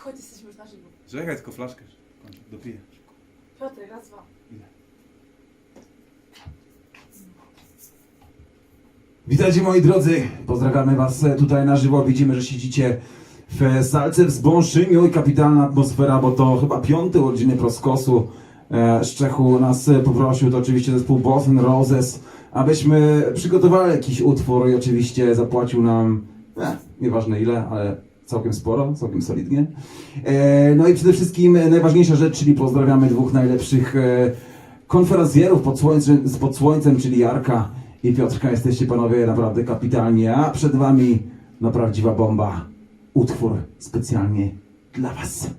chodź, jesteśmy już na żywo. Czekaj, tylko flaszkę. Dopiję. Piotr, raz, dwa. Witajcie moi drodzy, pozdrawiamy was tutaj na żywo. Widzimy, że siedzicie w salce w Zbąszyniu i kapitalna atmosfera, bo to chyba piąty urodziny Proskosu. E, Z Czechu nas poprosił, to oczywiście zespół Bossen Roses, abyśmy przygotowali jakiś utwór i oczywiście zapłacił nam, e, nieważne ile, ale całkiem sporo, całkiem solidnie. E, No i przede wszystkim e, najważniejsza rzecz, czyli pozdrawiamy dwóch najlepszych e, konferencjerów pod słońcem, z pod słońcem, czyli Jarka i Piotrka. Jesteście panowie naprawdę kapitalni, a przed wami no prawdziwa bomba. Utwór specjalnie dla was.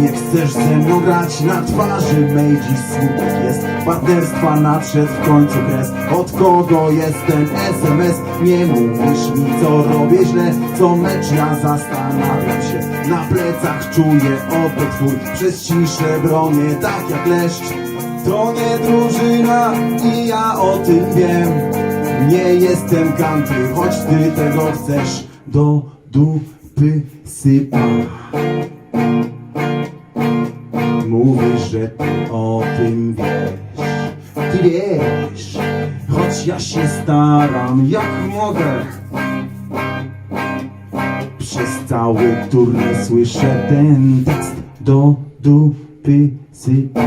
Nie chcesz ze mną grać Na twarzy mej dziś smutek jest. Partnerstwa nadszedł w końcu kres. Od kogo jest ten SMS? Nie mówisz mi co robię źle. Co mecz ja zastanawiam się. Na plecach czuję oddech twój Przez ciszę bronię tak jak leszcz. To nie drużyna i ja o tym wiem. Nie jestem kanty, choć ty tego chcesz. Do dupy sypa że o tym wiesz. Ty wiesz Choć ja się staram jak mogę. Przez cały turniej słyszę ten tekst Do dupy sypa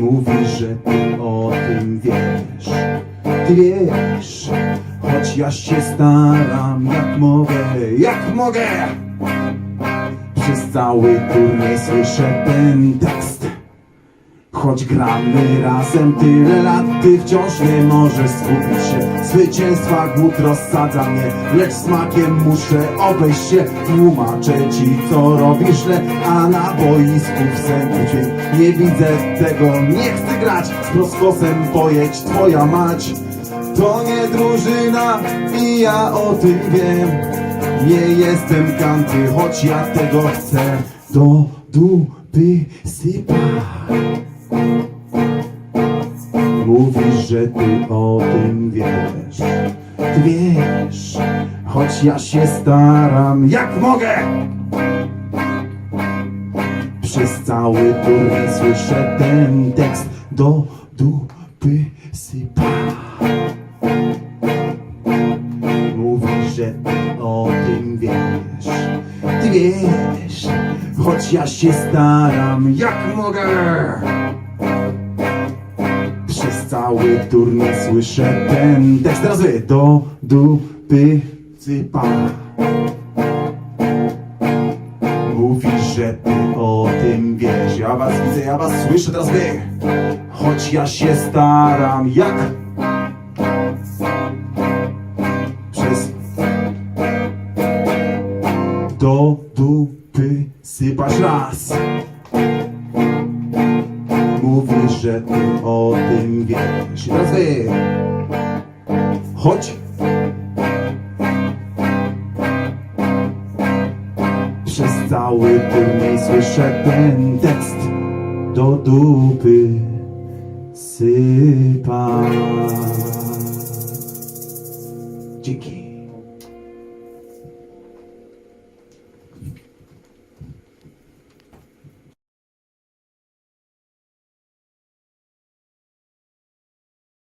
Mówisz, że ty o tym wiesz. Ty wiesz Choć ja się staram jak mogę Jak mogę przez cały turniej słyszę ten tekst. Choć gramy razem tyle lat, ty wciąż nie możesz skupić się. Zwycięstwa głód rozsadza mnie, lecz smakiem muszę obejść się. Tłumaczę ci co robisz źle, a na boisku w dźwięk Nie widzę tego, nie chcę grać, z proskosem pojedź twoja mać. To nie drużyna i ja o tym wiem nie jestem kanty, choć ja tego chcę. Do dupy sypa. Mówisz, że ty o tym wiesz. Ty wiesz, choć ja się staram jak mogę. Przez cały turniej słyszę ten tekst. Do dupy sypa wiesz Choć ja się staram jak mogę. Przez cały turniej słyszę ten tekst. Teraz wy Do dupy sypa Mówisz, że ty o tym wiesz. Ja was widzę, ja was słyszę. Teraz wy Choć ja się staram jak do dupy sypać raz. Mówisz, że ty o tym wiesz. I Teraz wy. Chodź. Przez cały turniej słyszę ten tekst do dupy sypa. Dzięki.